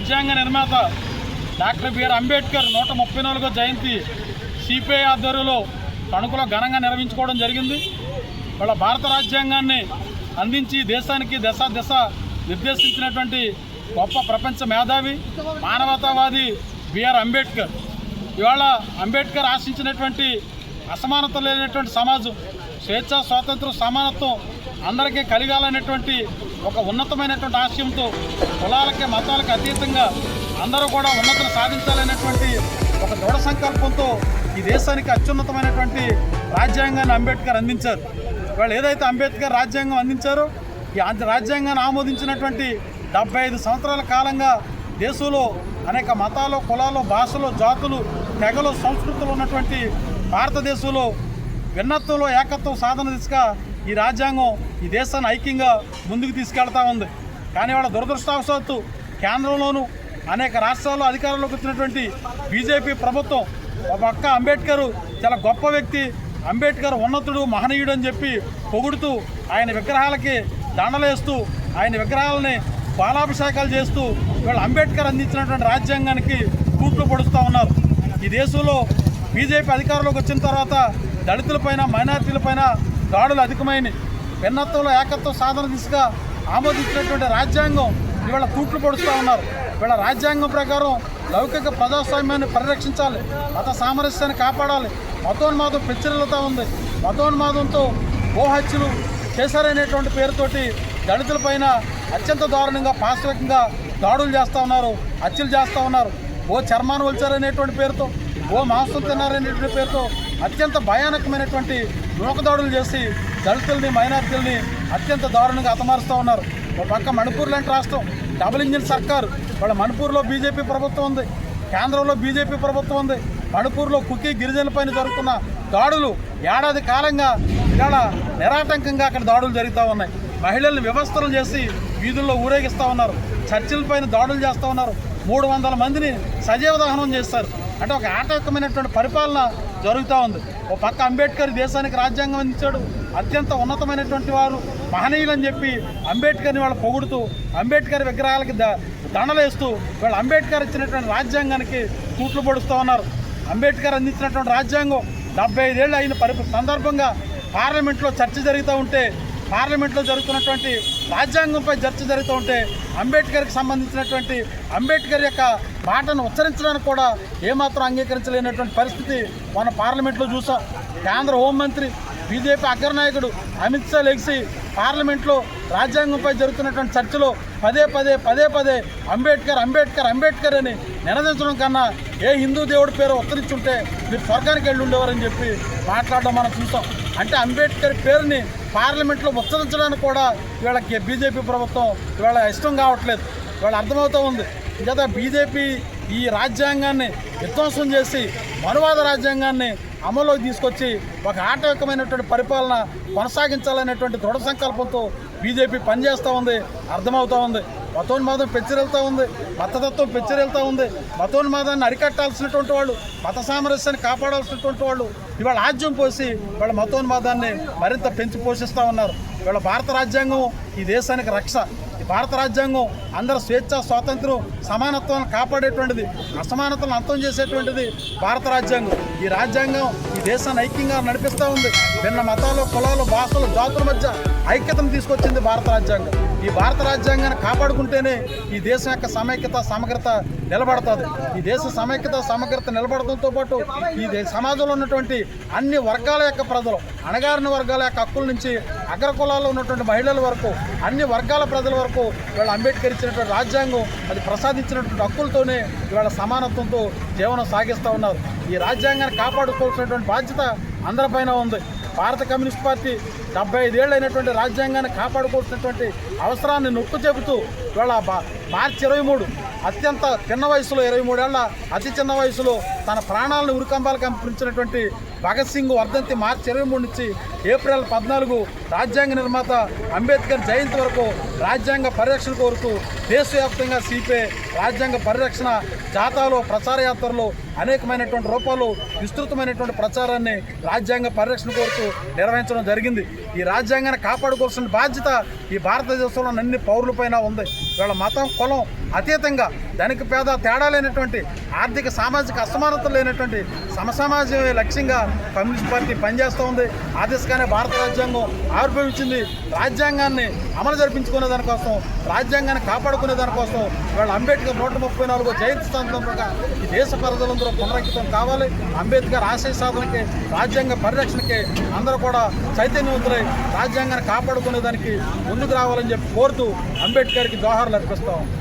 రాజ్యాంగ నిర్మాత doctor BR Ambedkar నూట ముప్పై నాలుగో జయంతి సిపిఐ ఆధ్వర్యంలో తణుకులో ఘనంగా నిర్వహించుకోవడం జరిగింది. వాళ్ళ భారత రాజ్యాంగాన్ని అందించి దేశానికి దశ దిశ నిర్దేశించినటువంటి గొప్ప ప్రపంచ మేధావి మానవతావాది బిఆర్ అంబేద్కర్. ఇవాళ అంబేద్కర్ ఆశించినటువంటి అసమానత లేనటువంటి సమాజం స్వేచ్ఛ స్వాతంత్రం సమానత్వం అందరికీ కలిగాలనేటువంటి ఒక ఉన్నతమైనటువంటి ఆశయంతో కులాలకి మతాలకు అతీతంగా అందరూ కూడా ఉన్నతను సాధించాలనేటువంటి ఒక దృఢ సంకల్పంతో ఈ దేశానికి అత్యున్నతమైనటువంటి రాజ్యాంగాన్ని అంబేద్కర్ అందించారు. వాళ్ళు ఏదైతే అంబేద్కర్ రాజ్యాంగం అందించారో ఈ రాజ్యాంగాన్ని ఆమోదించినటువంటి డెబ్బై ఐదు సంవత్సరాల కాలంగా దేశంలో అనేక మతాలు కులాలు భాషలు జాతులు తెగలు సంస్కృతులు ఉన్నటువంటి భారతదేశంలో భిన్నత్వంలో ఏకత్వం సాధన దిశగా ఈ రాజ్యాంగం ఈ దేశాన్ని ఐక్యంగా ముందుకు తీసుకెళ్తా ఉంది. కానీ వాళ్ళ దురదృష్టవశాత్తు కేంద్రంలోనూ అనేక రాష్ట్రాల్లో అధికారంలోకి వచ్చినటువంటి బీజేపీ ప్రభుత్వం ఒక పక్క అంబేద్కర్ చాలా గొప్ప వ్యక్తి. అంబేద్కర్ ఉన్నతుడు మహనీయుడు అని చెప్పి పొగుడుతూ ఆయన విగ్రహాలకి దండలేస్తూ ఆయన విగ్రహాలని బాలాభిషేకాలు చేస్తూ వీళ్ళు అంబేద్కర్ అందించినటువంటి రాజ్యాంగానికి కూట్లు పొడుస్తూ ఉన్నారు. ఈ దేశంలో బీజేపీ అధికారంలోకి వచ్చిన తర్వాత దళితులపైన మైనార్టీలపైన దాడులు అధికమైనవి భిన్నత్వంలో ఏకత్వం సాధన దిశగా ఆమోదించినటువంటి రాజ్యాంగం ఇవాళ కూట్లు పొడుస్తూ ఉన్నారు. వీళ్ళ రాజ్యాంగం ప్రకారం లౌకిక ప్రజాస్వామ్యాన్ని పరిరక్షించాలి మత సామరస్యాన్ని కాపాడాలి మతోన్మాదం పెచ్చరిల్లుతూ ఉంది. మతోన్మాదంతో గోహత్యలు చేశారనేటువంటి పేరుతోటి దళితులపైన అత్యంత దారుణంగా పాశ్వికంగా దాడులు చేస్తూ ఉన్నారు హత్యలు చేస్తూ ఉన్నారు. ఓ చర్మాన్ని వలిచారనేటువంటి పేరుతో ఓ మాంసం తిన్నారనేటువంటి పేరుతో అత్యంత భయానకమైనటువంటి నూకదాడులు చేసి దళితుల్ని మైనార్టీలని అత్యంత దారుణంగా హతమారుస్తూ ఉన్నారు. ఒక పక్క మణిపూర్ లాంటి రాష్ట్రం డబుల్ ఇంజిన్ సర్కారు వాళ్ళ మణిపూర్లో బీజేపీ ప్రభుత్వం ఉంది. కేంద్రంలో బీజేపీ ప్రభుత్వం ఉంది. మణిపూర్లో కుకీ గిరిజనులపైన జరుగుతున్న దాడులు ఏడాది కాలంగా ఇవాళ నిరాటంకంగా అక్కడ దాడులు జరుగుతూ ఉన్నాయి. మహిళల్ని వ్యవస్థలు చేసి వీధుల్లో ఊరేగిస్తూ ఉన్నారు. చర్చిలపైన దాడులు చేస్తూ ఉన్నారు. మూడు వందల మందిని సజీవ దహనం చేస్తారు. అంటే ఒక ఆటంకమైనటువంటి పరిపాలన జరుగుతూ ఉంది. ఓ పక్క అంబేద్కర్ దేశానికి రాజ్యాంగం అందించాడు. అత్యంత ఉన్నతమైనటువంటి వారు మహనీయులని చెప్పి అంబేద్కర్ని వాళ్ళు పొగుడుతూ అంబేద్కర్ విగ్రహాలకి ద దండలేస్తూ వాళ్ళు అంబేద్కర్ ఇచ్చినటువంటి రాజ్యాంగానికి తూట్లు పొడుస్తూ ఉన్నారు. అంబేద్కర్ అందించినటువంటి రాజ్యాంగం డెబ్బై ఐదేళ్ళు అయిన పరి సందర్భంగా పార్లమెంట్లో చర్చ జరుగుతూ ఉంటే పార్లమెంట్లో జరుగుతున్నటువంటి రాజ్యాంగంపై చర్చ జరుగుతూ ఉంటే అంబేద్కర్కి సంబంధించినటువంటి అంబేద్కర్ యొక్క మాటను ఉచ్చరించడానికి కూడా ఏమాత్రం అంగీకరించలేనటువంటి పరిస్థితి మన పార్లమెంట్లో చూసాం. కేంద్ర హోంమంత్రి బీజేపీ అగ్రనాయకుడు అమిత్ షా లెగిసి పార్లమెంట్లో రాజ్యాంగంపై జరుగుతున్నటువంటి చర్చలో పదే పదే పదే పదే అంబేద్కర్ అంబేద్కర్ అంబేద్కర్ అని నినదించడం కన్నా ఏ హిందూ దేవుడి పేరు ఉత్తరించుంటే మీరు స్వర్గానికి వెళ్ళి ఉండేవారని చెప్పి మాట్లాడడం మనం చూసాం. అంటే అంబేద్కర్ పేరుని పార్లమెంట్లో ఉచ్చరించడానికి కూడా వీళ్ళకి బీజేపీ ప్రభుత్వం ఇవాళ ఇష్టం కావట్లేదు. ఇవాళ అర్థమవుతూ ఉంది. కదా బీజేపీ ఈ రాజ్యాంగాన్ని విధ్వంసం చేసి మనువాద రాజ్యాంగాన్ని అమల్లోకి తీసుకొచ్చి ఒక ఆటవికమైనటువంటి పరిపాలన కొనసాగించాలనేటువంటి దృఢ సంకల్పంతో బీజేపీ పనిచేస్తూ ఉంది అర్థమవుతూ ఉంది. మతోన్మాదం పెచ్చిరెళ్తూ ఉంది మతతత్వం పెచ్చిరెళ్తూ ఉంది. మతోన్మాదాన్ని అరికట్టాల్సినటువంటి వాళ్ళు మత సామరస్యాన్ని కాపాడాల్సినటువంటి వాళ్ళు ఇవాళ రాజ్యం పోసి వాళ్ళ మతోన్మాదాన్ని మరింత పెంచి పోషిస్తూ ఉన్నారు. ఇవాళ భారత రాజ్యాంగం ఈ దేశానికి రక్ష. భారత రాజ్యాంగం అందరి స్వేచ్ఛ స్వాతంత్రం సమానత్వాన్ని కాపాడేటువంటిది అసమానతలను అంతం చేసేటువంటిది భారత రాజ్యాంగం. ఈ రాజ్యాంగం ఈ దేశాన్ని ఐక్యంగా నడిపిస్తూ ఉంది. భిన్న మతాలు కులాలు భాషలు జాతుల మధ్య ఐక్యతను తీసుకొచ్చింది భారత రాజ్యాంగం. ఈ భారత రాజ్యాంగాన్ని కాపాడుకుంటేనే ఈ దేశం యొక్క సమైక్యత సమగ్రత నిలబడుతుంది. ఈ దేశ సమైక్యత సమగ్రత నిలబడడంతో పాటు ఈ సమాజంలో ఉన్నటువంటి అన్ని వర్గాల యొక్క ప్రజలు అణగారిన వర్గాల యొక్క హక్కుల నుంచి అగ్రకులాల్లో ఉన్నటువంటి మహిళల వరకు అన్ని వర్గాల ప్రజల వరకు ఇవాళ అంబేద్కర్ ఇచ్చినటువంటి రాజ్యాంగం అది ప్రసాదించినటువంటి హక్కులతోనే ఇవాళ సమానత్వంతో జీవనం సాగిస్తూ ఉన్నారు. ఈ రాజ్యాంగాన్ని కాపాడుకోవాల్సినటువంటి బాధ్యత అందరిపైన ఉంది. భారత కమ్యూనిస్ట్ పార్టీ డెబ్బై ఐదేళ్ళు అయినటువంటి రాజ్యాంగాన్ని కాపాడుకోవాల్సినటువంటి అవసరాన్ని నొక్కు చెబుతూ ఇవాళ మార్చి ఇరవై మూడు. అత్యంత చిన్న వయసులో ఇరవై మూడేళ్ళ అతి చిన్న వయసులో తన ప్రాణాలను ఉరికంబాలకు అంపించినటువంటి భగత్ సింగ్ వర్ధంతి మార్చి ఇరవై మూడు నుంచి ఏప్రిల్ పద్నాలుగు రాజ్యాంగ నిర్మాత అంబేద్కర్ జయంతి వరకు రాజ్యాంగ పరిరక్షణ కోరుతూ దేశవ్యాప్తంగా సిపిఐ రాజ్యాంగ పరిరక్షణ జాతాలు ప్రచార యాత్రలు అనేకమైనటువంటి రూపాలు విస్తృతమైనటువంటి ప్రచారాన్ని రాజ్యాంగ పరిరక్షణ కోరుతూ నిర్వహించడం జరిగింది. ఈ రాజ్యాంగాన్ని కాపాడుకోవాల్సిన బాధ్యత ఈ భారతదేశంలో అన్ని పౌరులపైన ఉంది. వీళ్ళ మతం కులం అతీతంగా ధనిక పేద తేడా లేనటువంటి ఆర్థిక సామాజిక అసమానతలు లేనటువంటి సమసమాజమే లక్ష్యంగా కమ్యూనిస్ట్ పార్టీ పనిచేస్తూ ఉంది. ఆ దిశగానే భారత రాజ్యాంగం ఆవిర్భవించింది. రాజ్యాంగాన్ని అమలు జరిపించుకునే దానికోసం రాజ్యాంగాన్ని కాపాడుకునే దానికోసం వీళ్ళ అంబేద్కర్ నూట ముప్పై నాలుగో జయంతి సందర్భంగా ఈ దేశ ప్రజలందరూ పునరంకితం కావాలి. అంబేద్కర్ ఆశయ సాధనకి రాజ్యాంగ పరిరక్షణకి అందరూ కూడా చైతన్యవంతులై రాజ్యాంగాన్ని కాపాడుకునే దానికి ముందుకు రావాలని చెప్పి కోరుతూ అంబేద్కర్కి జోహార్లు అర్పిస్తాం